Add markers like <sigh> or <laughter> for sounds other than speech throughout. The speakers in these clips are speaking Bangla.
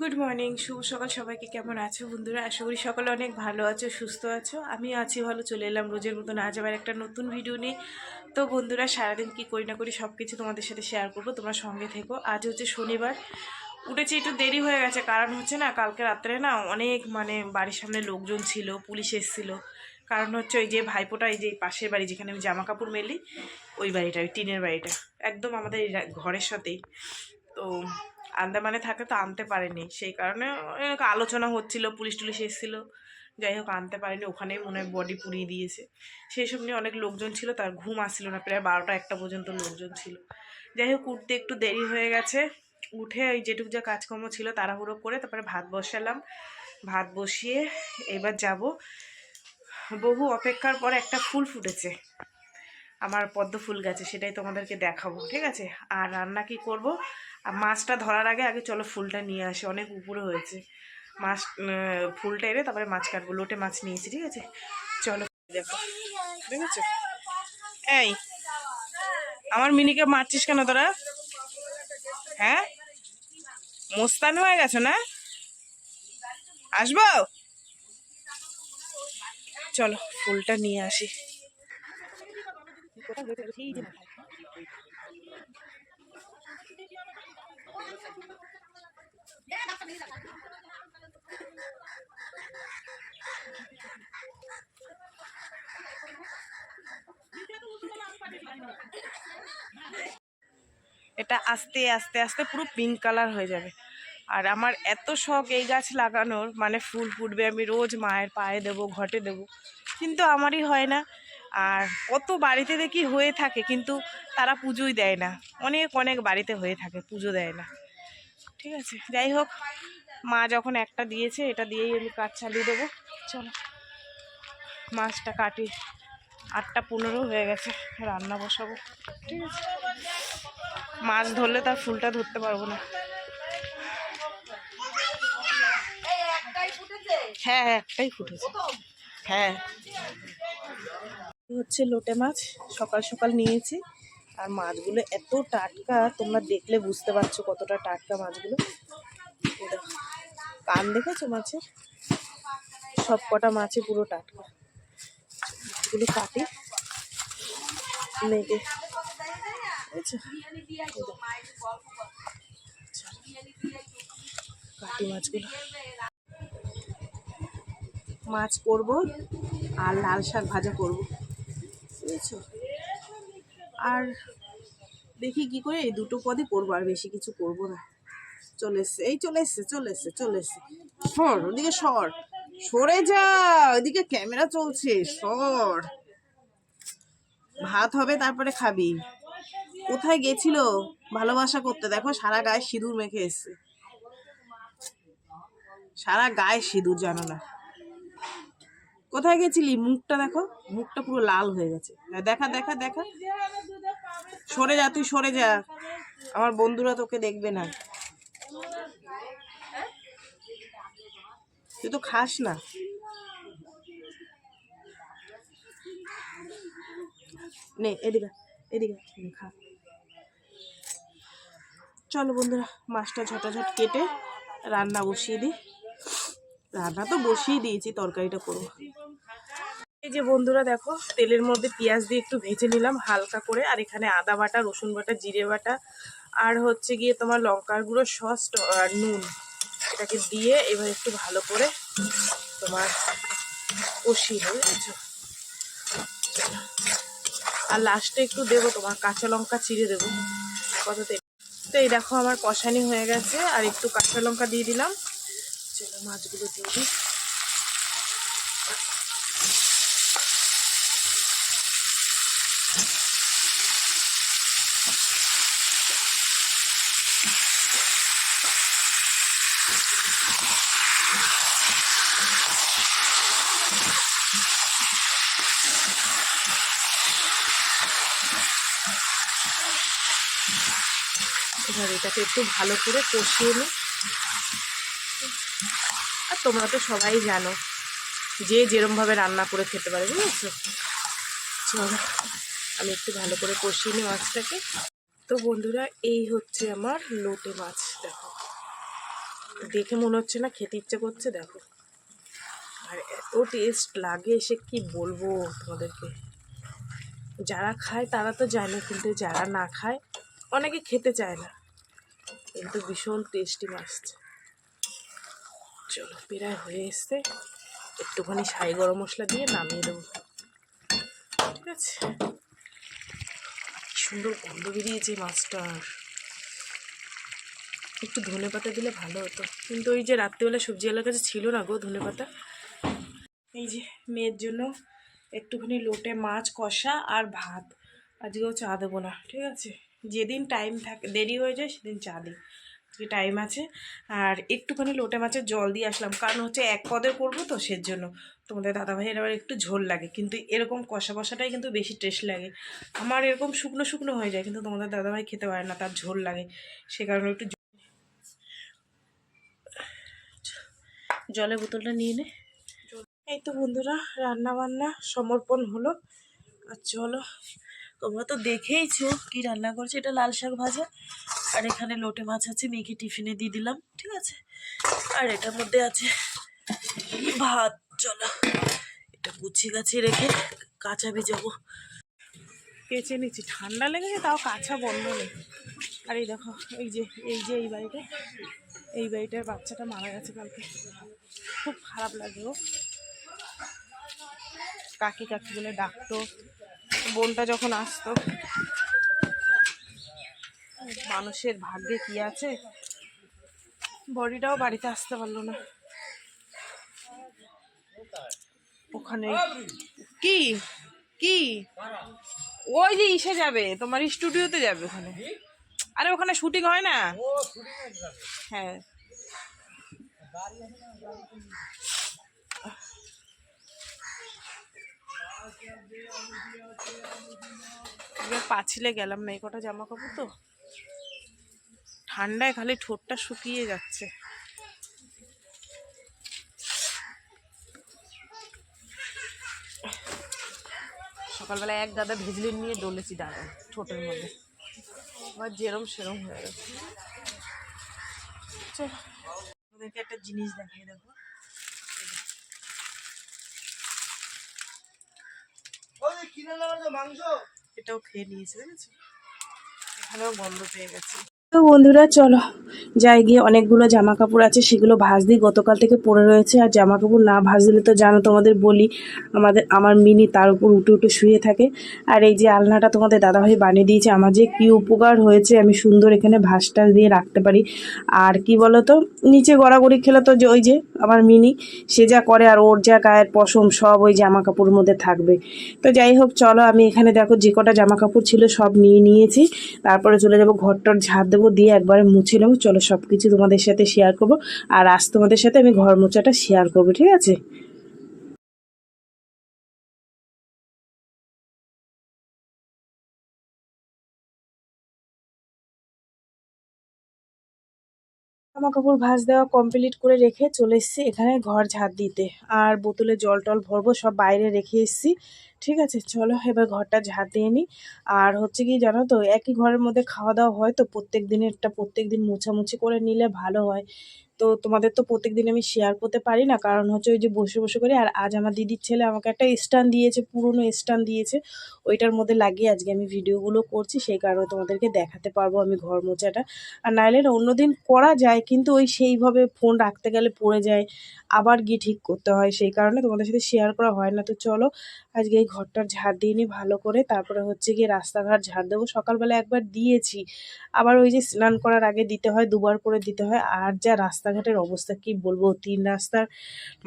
গুড মর্নিং শুভ সকাল সবাইকে। কেমন আছো বন্ধুরা? আশা করি সকলে অনেক ভালো আছো, সুস্থ আছো। আমি আছি, ভালো চলে এলাম রোজের মতন। আজ আবার একটা নতুন ভিডিও নিয়ে। তো বন্ধুরা, সারাদিন কি করি না করি সব কিছু তোমাদের সাথে শেয়ার করব। তোমরা সঙ্গে থেকো। আজ হচ্ছে শনিবার। উঠেছি একটু দেরি হয়ে গেছে। কারণ হচ্ছে না, কালকে রাত্রে না অনেক মানে বাড়ির সামনে লোকজন ছিল, পুলিশ এসেছিল। কারণ হচ্ছে ওই যে ভাইপোটা, এই যে পাশের বাড়ি যেখানে আমি জামা কাপড় মেলি, ওই বাড়িটা, ওই টিনের বাড়িটা। একদম আমাদের ঘরের সাথেই। তো আন্দামানে থাকে তো আনতে পারেনি। সেই কারণে আলোচনা হচ্ছিল, পুলিশ টুলিশ এসেছিল। যাই হোক, আনতে পারেনি, ওখানেই মনে হয় বডি পুড়িয়ে দিয়েছে। সেই সব নিয়ে অনেক লোকজন ছিল, তার ঘুম আসছিল না, প্রায় বারোটা একটা পর্যন্ত লোকজন ছিল। যাই হোক, উঠতে একটু দেরি হয়ে গেছে। উঠে ওই যেটুক যা কাজকর্ম ছিল, তাড়াহুড়ো করে তারপরে ভাত বসালাম। ভাত বসিয়ে এবার যাব। বহু অপেক্ষার পর একটা ফুল ফুটেছে। আমার পদ্ম ফুল গাছে, সেটাই তোমাদেরকে দেখাবো, ঠিক আছে? আর রান্না কি করব? মাছটা ধরার আগে আগে চলো ফুলটা নিয়ে আসি, অনেক উপরে হয়েছে। মাছ ফুলটা এনে তারপরে মাছ কাটবো, লোটে মাছ নিয়েছি, ঠিক আছে? চলো, দেখো আছে এই, আমার মিনিকে মারছিস কেন তোরা? হ্যাঁ? মোস্তান হয়ে গেছো না? আসব? চলো, ফুলটা নিয়ে আসি। এটা আস্তে আস্তে আস্তে পুরো পিঙ্ক কালার হয়ে যাবে। আর আমার এত শখ এই গাছ লাগানোর মানে ফুল ফুটবে, আমি রোজ মায়ের পায়ে দেবো, ঘটে দেবো। কিন্তু আমারই হয় না। আর কত বাড়িতে দেখি হয়ে থাকে, কিন্তু তারা পুজোই দেয় না। অনেক অনেক বাড়িতে হয়ে থাকে, পুজো দেয় না। ঠিক আছে, যাই হোক, মা যখন একটা দিয়েছে, এটা দিয়েই আমি কাজ চালিয়ে দেবো। চলো, মাছটা কাটি। আটটা পনেরো হয়ে গেছে, রান্না বসাবো। ঠিক আছে, মাছ ধরলে তার ফুলটা ধরতে পারব না। হ্যাঁ হ্যাঁ একটাই ফুটেছে। হ্যাঁ হচ্ছে লোটে মাছ, সকাল সকাল নিয়েছি। আর মাছগুলো এত টাটকা, তোমরা দেখলে বুঝতে পারছ কতটা টাটকা মাছগুলো। কান দেখেছ মাছের? সব কটা মাছে পুরো টাটকা। এগুলো কাটি দেখো। কাটি মাছগুলো। মাছ করব আর লাল শাক ভাজা করব। বুঝেছ? আর দেখি কি করে এই দুটো পদই করব আর বেশি কিছু করব না। চলে এসছে, এই চলে এসছে চলে এসছে চলে এসছে। সর, ওদিকে সর। সরে যা ওদিকে ক্যামেরা চলছে, সর। ভাত হবে, তারপরে খাবি। কোথায় গেছিল ভালোবাসা করতে? দেখো, সারা গায়ে সিঁদুর মেখে এসছে। সারা গায়ে সিঁদুর জানো না। কোথায় গেছিলি? মুখটা দেখো। মুখটা পুরো লাল হয়ে গেছে। দেখা দেখা দেখা। সরে যা তুই সরে যা। আমার বন্ধুরা তোকে দেখবে না। তুই তো খাস না। নে, খা। চলো বন্ধুরা মাছটা ঝটাঝট কেটে রান্না বসিয়ে দিই। রান্না তো বসিয়ে দিয়েছি, তরকারিটা করব। এই যে বন্ধুরা দেখো, তেলের মধ্যে পেঁয়াজ দিয়ে একটু ভেজে নিলাম হালকা করে, আর এখানে আদা বাটা, রসুন বাটা, জিরে বাটা, আর হচ্ছে গিয়ে তোমার লঙ্কার গুঁড়ো, সস আর নুন, এটাকে দিয়ে এবার একটু ভালো করে তোমার কষিয়ে নেবে আর লাস্টে একটু দেবো তোমার কাঁচা লঙ্কা চিড়ে দেবো কত তেল তো এই দেখো আমার কষানি হয়ে গেছে, আর একটু কাঁচা লঙ্কা দিয়ে দিলাম। চলো মাছগুলো দিয়ে দিই। এবার এটাকে একটু ভালো করে কষিয়ে নিই। তোমরা তো সবাই জানো যে যেরমভাবে রান্না করে খেতে পারে, বুঝেছ? চলো, আমি একটু ভালো করে কষিয়ে নিই মাছটাকে। তো বন্ধুরা, এই হচ্ছে আমার লোটে মাছ, দেখো। দেখে মনে হচ্ছে না খেতে ইচ্ছে করছে, দেখো। আর এত টেস্ট লাগে সে কি বলব তোমাদেরকে? যারা খায় তারা তো জানে, কিন্তু যারা না খায়, অনেকে খেতে চায় না। কিন্তু ভীষণ টেস্টি মাছ। চলো প্রায় হয়ে এসছে। একটুখানি সাই গরম মশলা দিয়ে নামিয়ে দেবো। ঠিক আছে? সুন্দর গন্ধ বেরিয়েছে মাছটার একটু ধনে পাতা দিলে ভালো হতো। কিন্তু ওই যে রাত্রিবেলা সবজিওয়ালার কাছে ছিল না গো ধনে পাতা। এই যে মেয়ের জন্য একটুখানি লোটে মাছ, কষা আর ভাত। আজকেও চা দেবো না। ঠিক আছে? যেদিন টাইম থাকে, দেরি হয়ে যায় সেদিন চা দিই। আজকে টাইম আছে। আর একটুখানি লোটে মাছের জল দিয়ে আসলাম। কারণ হচ্ছে এক পদের করব তো সের জন্য তোমাদের দাদাভাইয়ের আবার একটু ঝোল লাগে। কিন্তু এরকম কষা কষাটাই কিন্তু বেশি টেস্ট লাগে। আমার এরকম শুকনো শুকনো হয়ে যায়, কিন্তু তোমাদের দাদাভাই খেতে পারে না, তার ঝোল লাগে। সে কারণে একটু জলের বোতলটা নিয়ে নে। এই তো বন্ধুরা রান্না বান্না সমর্পণ হলো। আর চলো তোমরা তো দেখেইছো কি রান্না করছি। এটা লাল শাক ভাজা। আর এখানে লোটে মাছ আছে, মেয়েকে টিফিনে দিয়ে দিলাম, ঠিক আছে? আর এটার মধ্যে আছে ভাত, চলো। এটা গুছিয়ে গাছিয়ে রেখে কাঁচা ভেজাবো। কেচে নিচ্ছি। ঠান্ডা লেগেছে, তাও কাঁচা বন্ধ নেই। আর এই দেখো, এই যে এই যে এই বাড়িটা, এই বাড়িটার বাচ্চাটা মারা গেছে কালকে। খুব খারাপ লাগে ও। কাকি কাকি বলে ডাকতো বোনটা যখন আসতো মানুষের ভাগ্যে কি আছে? বডিটাও বাড়িতে আসতে পারল না। ওখানে কি? কি? ওই যে ইসে যাবে তোমার স্টুডিওতে যাবে ওখানে। আরে ওখানে শুটিং হয় না? হ্যাঁ। এবার পাছিলে গেলাম না, এই কটা জামা কাপড় তো। ঠান্ডায় খালি ঠোঁটটা শুকিয়ে যাচ্ছে। সকালবেলা এক গাদা ভেজলিন নিয়ে ডলেছি দাঁড়া ঠোঁটের মধ্যে। আবার যেরম সেরম হয়ে গেছে। একটা জিনিস দেখিয়ে দেখো এটাও খেয়ে নিয়েছে বুঝেছ এখানেও গন্ধ পেয়ে গেছে। তো বন্ধুরা, চলো যাই গিয়ে অনেকগুলো জামা কাপড় আছে, সেগুলো ভাজ দিই গতকাল থেকে পরে রয়েছে, আর জামা কাপড় না ভাজ দিলে তো জানো তোমাদের বলি, আমাদের, আমার মিনি তার উপর উঠে উঠে শুয়ে থাকে। আর এই যে আলনাটা তোমাদের দাদাভাই বানিয়ে দিয়েছে, আমার যে কী উপকার হয়েছে, আমি সুন্দর এখানে ভাসটা দিয়ে রাখতে পারি। আর কি বলো তো নিচে গড়াগড়ি খেলে তো ওই যে আমার মিনি, সে যা করে আর ওর যা গায়ের পশম, সব ওই জামা কাপড়ের মধ্যে থাকবে। তো যাই হোক, চলো আমি এখানে দেখো, যে কটা জামা কাপড় ছিল সব নিয়ে নিয়েছি। তারপরে চলে যাব, ঘরটর ঝাড় দেবো, দিয়ে একবারে মুছে নেব। চলো সব কিছু তোমাদের সাথে শেয়ার করব। আর আজ তোমাদের সাথে আমি ঘর মোছাটা শেয়ার করব, ঠিক আছে? জামা কাপড় ভাঁজ দেওয়া কমপ্লিট করে রেখে চলে এসেছি এখানে ঘর ঝাড় দিতে। আর বোতলে জল টল ভরবো, সব বাইরে রেখে এসেছি। ঠিক আছে, চলো এবার ঘরটা ঝাড় দিয়ে নিই আর হচ্ছে কি জানো তো, একই ঘরের মধ্যে খাওয়া দাওয়া হয় তো, প্রত্যেক দিনেরটা প্রত্যেক দিন মোছামুছি করে নিলে ভালো হয়। তো তোমাদের তো প্রত্যেক দিন আমি শেয়ার করতে পারি না। কারণ হচ্ছে ওই যে বসে বসে করি, আর আজ আমার দিদির ছেলে আমাকে একটা স্ট্যান্ড দিয়েছে, পুরনো স্ট্যান্ড দিয়েছে। ওইটার মধ্যে লাগিয়ে আজকে আমি ভিডিওগুলো করছি, সেই কারণে তোমাদেরকে দেখাতে পারব আমি ঘর মোছাটা। আর নাইলে না, অন্যদিন করা যায়, কিন্তু ওই সেইভাবে ফোন রাখতে গেলে পড়ে যায়, আবার গিয়ে ঠিক করতে হয়। সেই কারণে তোমাদের সাথে শেয়ার করা হয় না। তো চলো, আজকে এই ঘরটার ঝাড় দিয়ে নিই ভালো করে। তারপরে হচ্ছে গিয়ে রাস্তাঘাট ঝাড় দেবো। সকালবেলা একবার দিয়েছি। আবার ওই যে স্নান করার আগে দিতে হয়, দুবার করে দিতে হয়। আর যা রাস্তাঘাটের অবস্থা কি বলব? তিন রাস্তার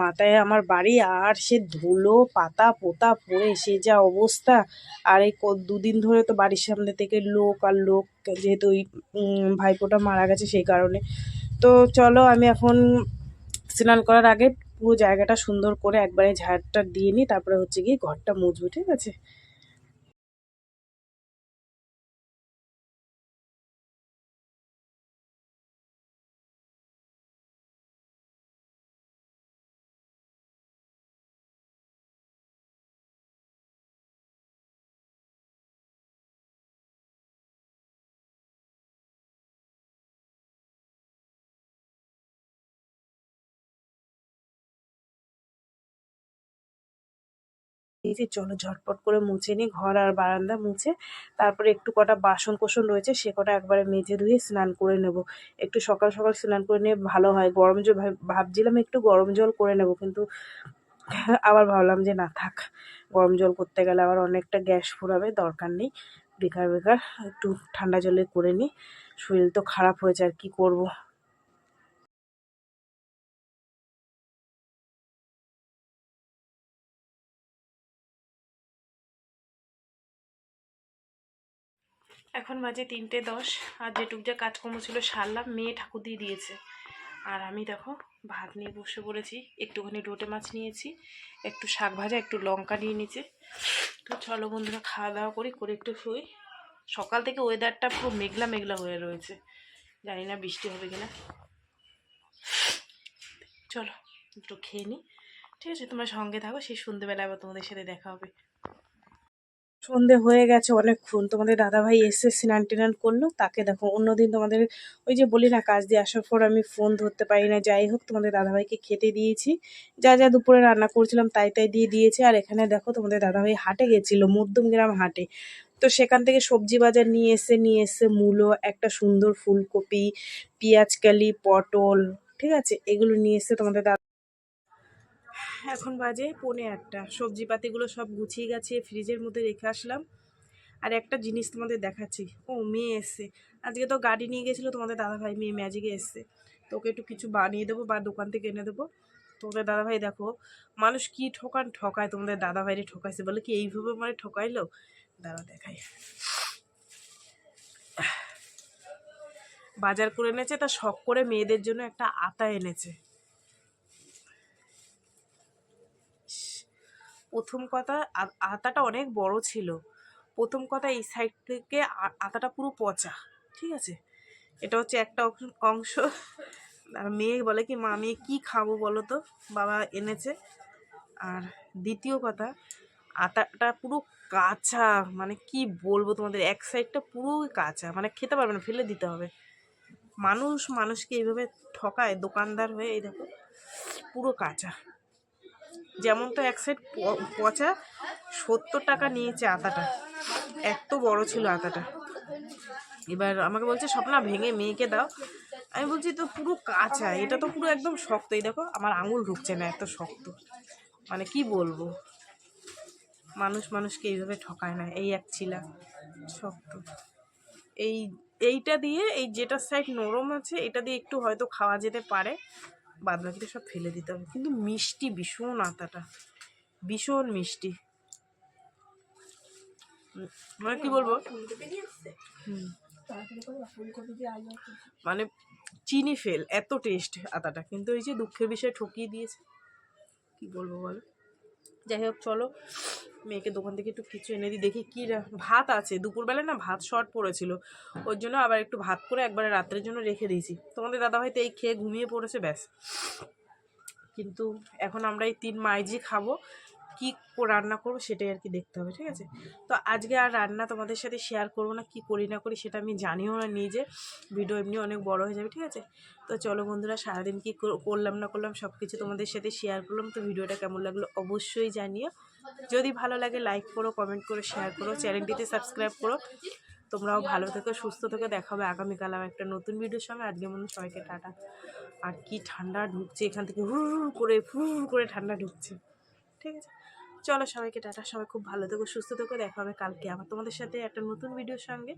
মাথায় আমার বাড়ি আর সে ধুলো, পাতা, পোতা পড়ে, সে যা অবস্থা। আর এই দুদিন ধরে তো বাড়ির সামনে থেকে লোক আর লোক, যেহেতু ওই ভাইপোটা মারা গেছে সেই কারণে। তো চলো আমি এখন স্নান করার আগে পুরো জায়গাটা সুন্দর করে একবারে ঝাড়টা দিয়ে নিই, তারপরে হচ্ছে গিয়ে ঘরটা মুছবো, ঠিক আছে? নিয়েছি চলো ঝটপট করে মুছে নিই, ঘর আর বারান্দা মুছে, তারপরে একটু কটা বাসন কোসন রয়েছে, সে কটা একবারে মেজে ধুয়ে স্নান করে নেব। একটু সকাল সকাল স্নান করে নিয়ে ভালো হয়। গরম জল ভাব- ভাবছিলাম একটু গরম জল করে নেব, কিন্তু <laughs> আবার ভাবলাম যে না থাক, গরম জল করতে গেলে আবার অনেকটা গ্যাস ফুরাবে, দরকার নেই। বেকার বেকার, একটু ঠান্ডা জলে করে নিই। শরীর তো খারাপ হয়েছে, আর কি করব? এখন বাজে তিনটে দশ, আর যেটুক যা কাজকর্ম ছিল সারলাম, মেয়ে ঠাকুর দিয়ে দিয়েছে। আর আমি দেখো, ভাত নিয়ে বসে পড়েছি, একটুখানি ডোটে মাছ নিয়েছি, একটু শাক ভাজা, একটু লঙ্কা নিয়ে নিচে তো চলো বন্ধুরা, খাওয়া দাওয়া করি, করে একটু শুই। সকাল থেকে ওয়েদারটা পুরো মেঘলা মেঘলা হয়ে রয়েছে। জানি না বৃষ্টি হবে কিনা। চলো, একটু খেয়ে নিই ঠিক আছে, তোমরা সঙ্গে থাকো, সেই সন্ধ্যেবেলা আবার তোমাদের সাথে দেখা হবে। সন্ধে হয়ে গেছে অনেকক্ষণ। তোমাদের দাদাভাই এসে স্নান টিনান করল। তাকে দেখো, অন্যদিন তোমাদের ওই যে বলি না, কাজ দিয়ে আসার পর আমি ফোন ধরতে পারি না। যাই হোক, তোমাদের দাদাভাইকে খেতে দিয়েছি। যা যা দুপুরে রান্না করছিলাম তাই তাই দিয়ে দিয়েছি। আর এখানে দেখো, তোমাদের দাদাভাই হাটে গেছিল মধ্যমগ্রাম হাটে। তো সেখান থেকে সবজি বাজার নিয়ে এসে নিয়ে এসে মূলো, একটা সুন্দর ফুলকপি পেঁয়াজকালি পটল, ঠিক আছে? এগুলো নিয়ে এসে তোমাদের দাদা এখন বাজে পৌনে একটা সবজিপাতিগুলো সব গুছিয়ে গাছিয়ে ফ্রিজের মধ্যে রেখে আসলাম। আর একটা জিনিস তোমাদের দেখাচ্ছি। ও, মেয়ে এসছে। আজকে তো গাড়ি নিয়ে গেছিল তোমাদের দাদাভাই, মেয়ে ম্যাজিকে এসছে। তো ওকে একটু কিছু বানিয়ে দেবো বা দোকান থেকে এনে দেবো। তোমাদের দাদাভাই দেখো, মানুষ কি ঠকান ঠকায়, তোমাদের দাদাভাইরে ঠকাইছে বলে কি এইভাবে মানে ঠকাইলো? দাদা দেখাই। বাজার করে এনেছে, তা শখ করে মেয়েদের জন্য একটা আতা এনেছে। প্রথম কথা আতাটা অনেক বড় ছিল। প্রথম কথা এই সাইড থেকে আতাটা পুরো পচা, ঠিক আছে? এটা হচ্ছে একটা অংশ- আর মেয়ে বলে কি, মা, আমি কী খাব বলো তো? বাবা এনেছে। আর দ্বিতীয় কথা, আতাটা পুরো কাঁচা মানে কি বলব তোমাদের, এক সাইডটা পুরো কাঁচা মানে খেতে পারবে না, ফেলে দিতে হবে। মানুষ মানুষকে এইভাবে ঠকায়, দোকানদার হয়ে, এই দেখো, পুরো কাঁচা। যেমন তো এক সাইড পচা, সত্তর টাকা নিয়েছে আতাটা। এত বড় ছিল আতাটা। এবার আমাকে বলছে, স্বপ্না, ভেঙে মেয়েকে দাও। আমি বলছি তো পুরো কাঁচা। এটা তো পুরো একদম শক্ত। এই দেখো, আমার আঙুল ঢুকছে না, এত শক্ত। মানে কি বলব? মানুষ মানুষকে এইভাবে ঠকায় না। এই এক ছিলা, শক্ত। এই, এইটা দিয়ে, এই যেটা সাইড নরম আছে, এটা দিয়ে একটু হয়তো খাওয়া যেতে পারে। বাদ বাকিটা সব ফেলে দিতে হবে। কিন্তু মিষ্টি, ভীষণ আতাটা। ভীষণ মিষ্টি। মানে কি বলব? মানে চিনি ফেল, এত টেস্ট আতাটা। কিন্তু এই যে দুঃখের বিষয় ঠকিয়ে দিয়েছে, কি বলব বলো? যাই হোক, চলো। মেয়েকে দোকান থেকে একটু কিছু এনে দিই, দেখি কী ভাত আছে। দুপুরবেলা না ভাত শর্ট পড়েছিল। ওর জন্য আবার একটু ভাত করে একবারে রাত্রের জন্য রেখে দিয়েছি। তোমাদের দাদা হয়তো এই খেয়ে ঘুমিয়ে পড়েছে, ব্যাস। কিন্তু এখন আমরা এই তিন মাইজি খাব। কি রান্না করব সেটাই আর কি দেখতে হবে, ঠিক আছে? তো আজকে আর রান্না তোমাদের সাথে শেয়ার করব না, কি করি না করি সেটা আমি জানিও না নিজে ভিডিও এমনি অনেক বড় হয়ে যাবে, ঠিক আছে? তো চলো বন্ধুরা, সারাদিন কি কর- করলাম না করলাম সব কিছু তোমাদের সাথে শেয়ার করলাম, তো ভিডিওটা কেমন লাগল অবশ্যই জানিও। যদি ভালো লাগে লাইক করো কমেন্ট করো শেয়ার করো চ্যানেলটিতে সাবস্ক্রাইব করো। তোমরাও ভালো থেকো, সুস্থ থেকো, দেখা হবে আগামীকাল আমার একটা নতুন ভিডিওর সঙ্গে। আজকে মনে সবাইকে টাটা। আর কি ঠান্ডা ঢুকছে এখান থেকে, হুর করে ফুর করে ঠান্ডা ঢুকছে, ঠিক আছে? চলো সবাইকে টাটা, সবাই খুব ভালো থেকো, সুস্থ থেকো, দেখা হবে কালকে আবার তোমাদের সাথে একটা নতুন ভিডিওর সঙ্গে।